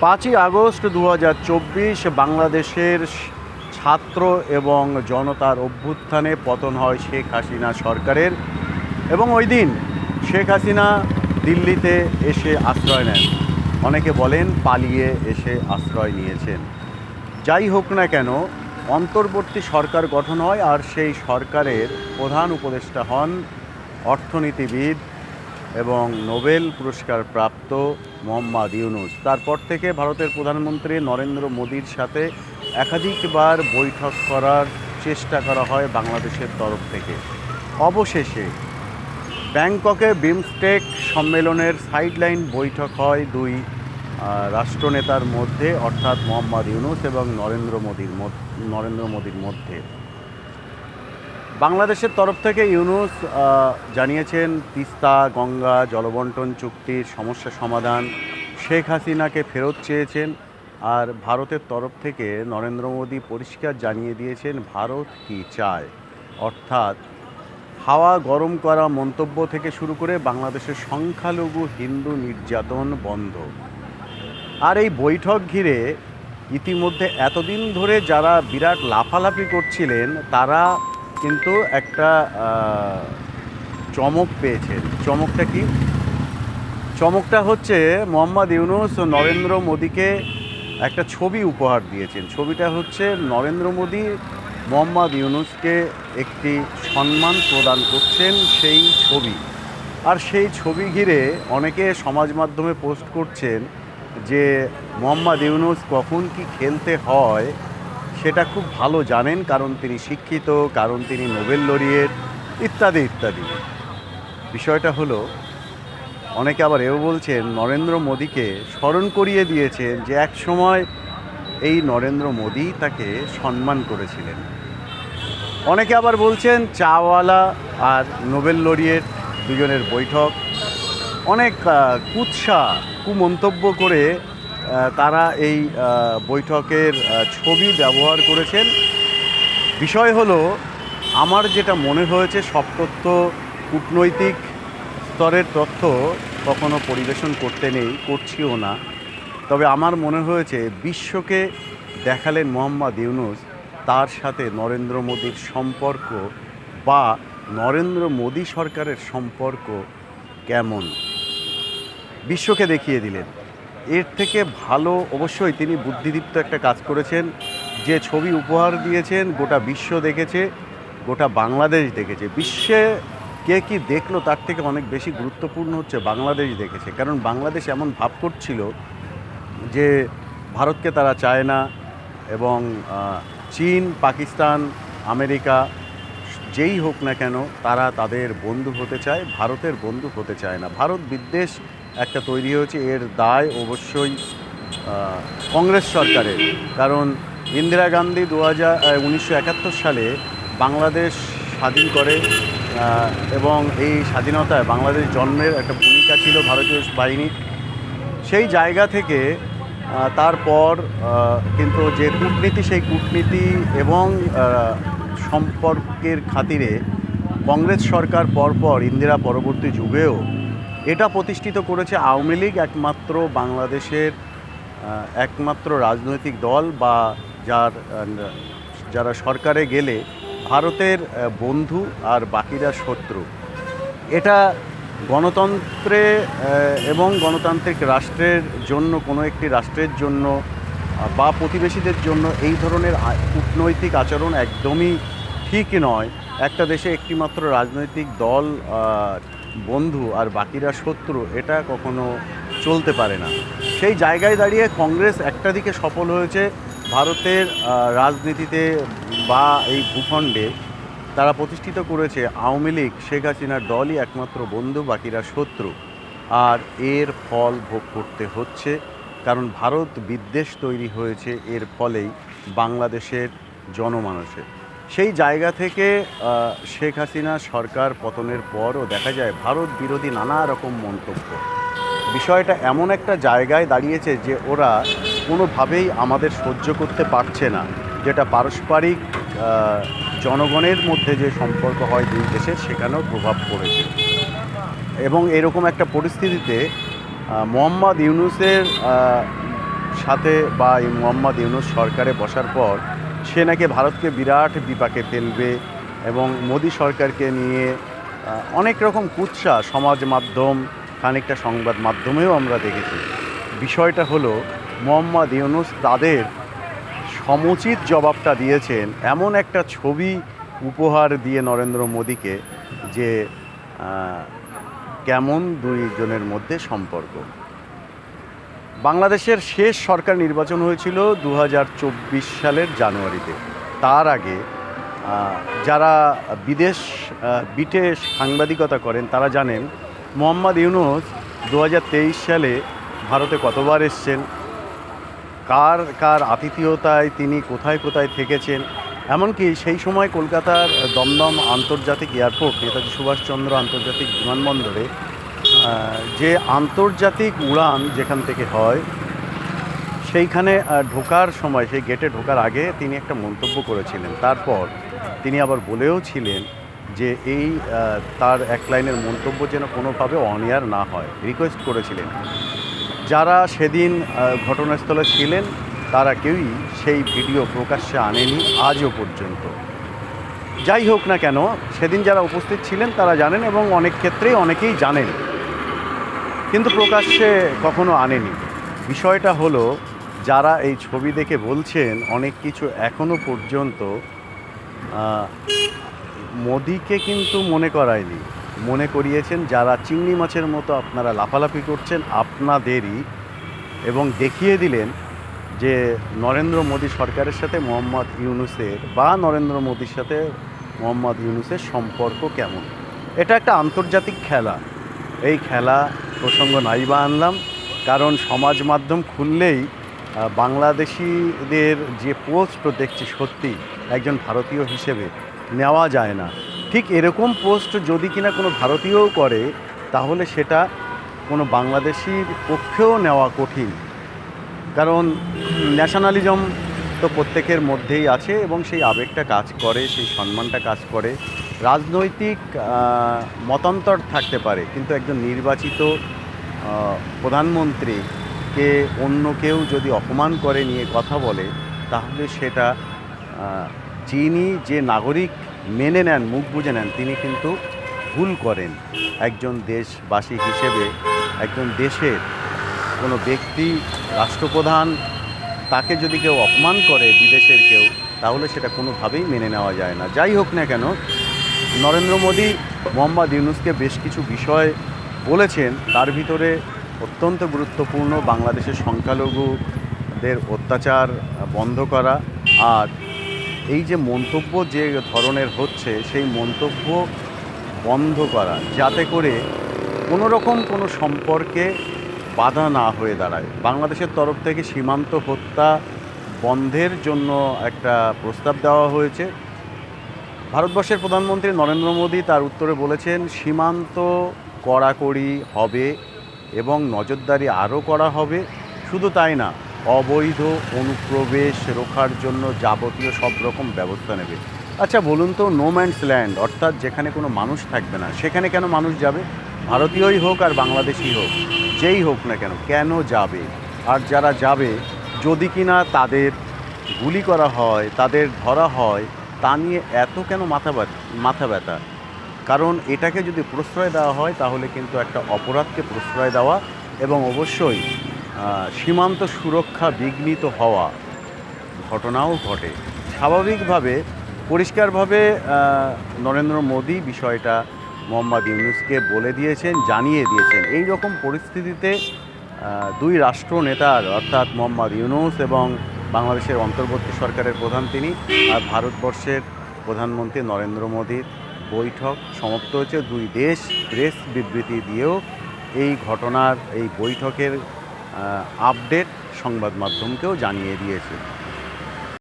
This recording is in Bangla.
পাঁচই আগস্ট দু হাজার চব্বিশ বাংলাদেশের ছাত্র এবং জনতার অভ্যুত্থানে পতন হয় শেখ হাসিনা সরকারের। এবং ওই দিন শেখ হাসিনা দিল্লিতে এসে আশ্রয় নেন। অনেকে বলেন পালিয়ে এসে আশ্রয় নিয়েছেন। যাই হোক না কেন, অন্তর্বর্তী সরকার গঠন হয় আর সেই সরকারের প্রধান উপদেষ্টা হন অর্থনীতিবিদ এবং নোবেল পুরস্কার প্রাপ্ত মোহাম্মদ ইউনুস। তারপর থেকে ভারতের প্রধানমন্ত্রী নরেন্দ্র মোদীর সাথে একাধিকবার বৈঠক করার চেষ্টা করা হয় বাংলাদেশের তরফ থেকে। অবশেষে ব্যাংককে বিমস্টেক সম্মেলনের সাইডলাইন বৈঠক হয় দুই রাষ্ট্রনেতার মধ্যে, অর্থাৎ মোহাম্মদ ইউনুস এবং নরেন্দ্র মোদীর নরেন্দ্র মোদীর মধ্যে। বাংলাদেশের তরফ থেকে ইউনুস জানিয়েছেন, তিস্তা, গঙ্গা, জলবন্টন চুক্তির সমস্যা সমাধান, শেখ হাসিনাকে ফেরত চেয়েছেন। আর ভারতের তরফ থেকে নরেন্দ্র মোদী পরিষ্কার জানিয়ে দিয়েছেন, ভারত কি চায়? অর্থাৎ, হাওয়া গরম করা মন্তব্য থেকে শুরু করে বাংলাদেশের সংখ্যালঘু হিন্দু নির্যাতন বন্ধ। আর এই বৈঠক ঘিরে ইতিমধ্যে এতদিন ধরে যারা বিরাট লাফালাফি করছিলেন, তারা কিন্তু একটা চমক পেয়েছেন চমকটা কি? চমকটা হচ্ছে মোহাম্মদ ইউনুস নরেন্দ্র মোদীকে একটা ছবি উপহার দিয়েছেন। ছবিটা হচ্ছে নরেন্দ্র মোদী মোহাম্মদ ইউনুসকে একটি সম্মান প্রদান করছেন সেই ছবি। আর সেই ছবি ঘিরে অনেকে সমাজ মাধ্যমে পোস্ট করছেন যে মোহাম্মদ ইউনুস কখন কি খেলতে হয় সেটা খুব ভালো জানেন, কারণ তিনি শিক্ষিত, কারণ তিনি নোবেল লরিয়েট, ইত্যাদি ইত্যাদি। বিষয়টা হলো, অনেকে আবার এও বলছেন, নরেন্দ্র মোদীকে স্মরণ করিয়ে দিয়েছেন যে এক সময় এই নরেন্দ্র মোদী তাকে সম্মান করেছিলেন। অনেকে আবার বলছেন, চাওয়ালা আর নোবেল লরিয়েট দুজনের বৈঠক। অনেক কুৎসা, কুমন্তব্য করে তারা এই বৈঠকের ছবি ব্যবহার করেছেন। বিষয় হলো, আমার যেটা মনে হয়েছে, সব তথ্য কূটনৈতিক স্তরের তথ্য কখনো পরিবেশন করতে নেই, করছিও না। তবে আমার মনে হয়েছে, বিশ্বকে দেখালেন মোহাম্মদ ইউনুস, তার সাথে নরেন্দ্র মোদীর সম্পর্ক বা নরেন্দ্র মোদী সরকারের সম্পর্ক কেমন? বিশ্বকে দেখিয়ে দিলেন। এর থেকে ভালো অবশ্যই তিনি বুদ্ধিদীপ্ত একটা কাজ করেছেন। যে ছবি উপহার দিয়েছেন, গোটা বিশ্ব দেখেছে, গোটা বাংলাদেশ দেখেছে। বিশ্বে কে কি দেখল তার থেকে অনেক বেশি গুরুত্বপূর্ণ হচ্ছে বাংলাদেশ দেখেছে। কারণ বাংলাদেশ এমন ভাব করছিল যে ভারতকে তারা চায় না এবং চীন, পাকিস্তান, আমেরিকা যেই হোক না কেন তারা তাদের বন্ধু হতে চায়, ভারতের বন্ধু হতে চায় না। ভারত বিদ্বেষ একটা তৈরি হয়েছে। এর দায় অবশ্যই কংগ্রেস সরকারের। কারণ ইন্দিরা গান্ধী দু হাজার সালে বাংলাদেশ স্বাধীন করে এবং এই স্বাধীনতায় বাংলাদেশ জন্মের একটা ভূমিকা ছিল ভারতীয় বাহিনী। সেই জায়গা থেকে তারপর কিন্তু যে কূটনীতি, সেই কূটনীতি এবং সম্পর্কের খাতিরে কংগ্রেস সরকার পরপর ইন্দিরা পরবর্তী যুগেও এটা প্রতিষ্ঠিত করেছে আওয়ামী লীগ একমাত্র বাংলাদেশের একমাত্র রাজনৈতিক দল বা যার, যারা সরকারে গেলে ভারতের বন্ধু আর বাকিরা শত্রু। এটা গণতন্ত্রে এবং গণতান্ত্রিক রাষ্ট্রের জন্য, কোনো একটি রাষ্ট্রের জন্য, বা প্রতিবেশীদের জন্য এই ধরনের কূটনৈতিক আচরণ একদমই ঠিক নয়। একটা দেশে একটিমাত্র রাজনৈতিক দল বন্ধু আর বাকিরা শত্রু, এটা কখনো চলতে পারে না। সেই জায়গায় দাঁড়িয়ে কংগ্রেস একটা দিকে সফল হয়েছে, ভারতের রাজনীতিতে বা এই ভূখণ্ডে তারা প্রতিষ্ঠিত করেছে আওয়ামী লীগ, শেখ হাসিনার দলই একমাত্র বন্ধু, বাকিরা শত্রু। আর এর ফল ভোগ করতে হচ্ছে, কারণ ভারত বিদ্বেষ তৈরি হয়েছে, এর ফলেই বাংলাদেশের জনমানুষের সেই জায়গা থেকে শেখ হাসিনা সরকার পতনের পরও দেখা যায় ভারত বিরোধী নানা রকম মন্তব্য। বিষয়টা এমন একটা জায়গায় দাঁড়িয়েছে যে ওরা কোনোভাবেই আমাদের সহ্য করতে পারছে না। যেটা পারস্পরিক জনগণের মধ্যে যে সম্পর্ক হয় দুই দেশের সেখানেও প্রভাব পড়েছে। এবং এরকম একটা পরিস্থিতিতে মোহাম্মদ ইউনুসের সাথে বা এই মোহাম্মদ ইউনুস সরকারে বসার পর সে নাকি ভারতকে বিরাট বিপাকে ফেলবে এবং মোদী সরকারকে নিয়ে অনেক রকম কুৎসা, সমাজ মাধ্যম, খানিকটা সংবাদ মাধ্যমেও আমরা দেখেছি। বিষয়টা হলো, মোহাম্মদ ইউনুস তাদের সমুচিত জবাবটা দিয়েছেন এমন একটা ছবি উপহার দিয়ে নরেন্দ্র মোদীকে যে কেমন দুইজনের মধ্যে সম্পর্ক। বাংলাদেশের শেষ সরকার নির্বাচন হয়েছিল দু হাজার চব্বিশ সালের জানুয়ারিতে। তার আগে যারা বিদেশ বিটে সাংবাদিকতা করেন, তারা জানেন মোহাম্মদ ইউনুস দু হাজার তেইশ সালে ভারতে কতবার এসছেন, কার কার আতিথেয়তায় তিনি কোথায় কোথায় থেকেছেন, এমনকি সেই সময় কলকাতার দমদম আন্তর্জাতিক এয়ারপোর্ট, নেতাজি সুভাষচন্দ্র আন্তর্জাতিক বিমানবন্দরে যে আন্তর্জাতিক উড়ান যেখান থেকে হয়, সেইখানে ঢোকার সময়, সেই গেটে ঢোকার আগে তিনি একটা মন্তব্য করেছিলেন। তারপর তিনি আবার বলেও ছিলেন যে এই তার এক লাইনের মন্তব্য যেন কোনোভাবে অনিয়ার না হয়। রিকোয়েস্ট করেছিলেন। যারা সেদিন ঘটনাস্থলে ছিলেন, তারা কেউই সেই ভিডিও প্রকাশ্যে আনেনি আজও পর্যন্ত। যাই হোক না কেন, সেদিন যারা উপস্থিত ছিলেন, তারা জানেন এবং অনেক ক্ষেত্রেই অনেকেই জানেন। কিন্তু প্রকাশ্যে কখনো আনেনি। বিষয়টা হলো, যারা এই ছবি দেখে বলছেন, অনেক কিছু এখনও পর্যন্ত মোদিকে কিন্তু মনে করায়নি। মনে করিয়েছেন, যারা চিংড়ি মাছের মতো আপনারা লাফালাফি করছেন, আপনাদেরই। এবং দেখিয়ে দিলেন যে, নরেন্দ্র মোদী সরকারের সাথে মোহাম্মদ ইউনুসের বা নরেন্দ্র মোদীর সাথে মোহাম্মদ ইউনুসের সম্পর্ক কেমন? এটা একটা আন্তর্জাতিক খেলা। এই খেলা প্রসঙ্গ নাই বা আনলাম, কারণ সমাজ মাধ্যম খুললেই বাংলাদেশিদের যে পোস্ট দেখছি সত্যি, একজন ভারতীয় হিসেবে নেওয়া যায় না। ঠিক এরকম পোস্ট যদি কিনা কোনো ভারতীয়ও করে, তাহলে সেটা কোনো বাংলাদেশির পক্ষেও নেওয়া কঠিন। কারণ, ন্যাশনালিজম তো প্রত্যেকের মধ্যেই আছে এবং সেই আবেগটা কাজ করে, সেই সম্মানটা কাজ করে। রাজনৈতিক মতান্তর থাকতে পারে, কিন্তু একজন নির্বাচিত প্রধানমন্ত্রীকে অন্য কেউ যদি অপমান করে নিয়ে কথা বলে, তাহলে সেটা যিনি যে নাগরিক মেনে নেন, মুখ বুঝে নেন, তিনি কিন্তু ভুল করেন। একজন দেশবাসী হিসেবে, একজন দেশের কোনো ব্যক্তি, রাষ্ট্রপ্রধান তাকে যদি কেউ অপমান করে বিদেশের কেউ, তাহলে সেটা কোনোভাবেই মেনে নেওয়া যায় না। যাই হোক না কেন, নরেন্দ্র মোদী, মোহাম্মদ ইউনুসকে বেশ কিছু বিষয় বলেছেন। তার ভিতরে অত্যন্ত গুরুত্বপূর্ণ বাংলাদেশের সংখ্যালঘুদের অত্যাচার বন্ধ করা আর এই যে মন্তব্য যে ধরনের হচ্ছে, সেই মন্তব্য বন্ধ করা, যাতে করে কোনো রকম কোনো সম্পর্কে বাধা না হয়ে দাঁড়ায়। বাংলাদেশের তরফ থেকে সীমান্ত হত্যা বন্ধের জন্য একটা প্রস্তাব দেওয়া হয়েছে। ভারতবর্ষের প্রধানমন্ত্রী নরেন্দ্র মোদী তার উত্তরে বলেছেন, সীমান্ত কড়াকড়ি হবে এবং নজরদারি আরও করা হবে। শুধু তাই না, অবৈধ অনুপ্রবেশ রোখার জন্য যাবতীয় সব রকম ব্যবস্থা নেবে। আচ্ছা বলুন তো নো ম্যান্স ল্যান্ড অর্থাৎ যেখানে কোনো মানুষ থাকবে না, সেখানে কেন মানুষ যাবে? ভারতীয়ই হোক আর বাংলাদেশি হোক। যেই হোক না কেন কেন যাবে? আর যারা যাবে, যদি কিনা তাদের গুলি করা হয়, তাদের ধরা হয়, তা নিয়ে এত কেন মাথা মাথা ব্যথা? কারণ এটাকে যদি প্রশ্রয় দেওয়া হয়, তাহলে কিন্তু একটা অপরাধকে প্রশ্রয় দেওয়া এবং অবশ্যই সীমান্ত সুরক্ষা বিঘ্নিত হওয়া ঘটনাও ঘটে। স্বাভাবিকভাবে, পরিষ্কারভাবে নরেন্দ্র মোদী বিষয়টা মোহাম্মদ ইউনুসকে বলে দিয়েছেন, জানিয়ে দিয়েছেন। এই রকম পরিস্থিতিতে দুই রাষ্ট্র নেতার অর্থাৎ মোহাম্মদ ইউনুস এবং বাংলাদেশের অন্তর্বর্তী সরকারের প্রধান তিনি আর ভারতবর্ষের প্রধানমন্ত্রী নরেন্দ্র মোদীর বৈঠক সমাপ্ত হয়েছে। দুই দেশ প্রেস বিবৃতি দিয়েও এই ঘটনার, এই বৈঠকের আপডেট সংবাদ মাধ্যমকেও জানিয়ে দিয়েছে।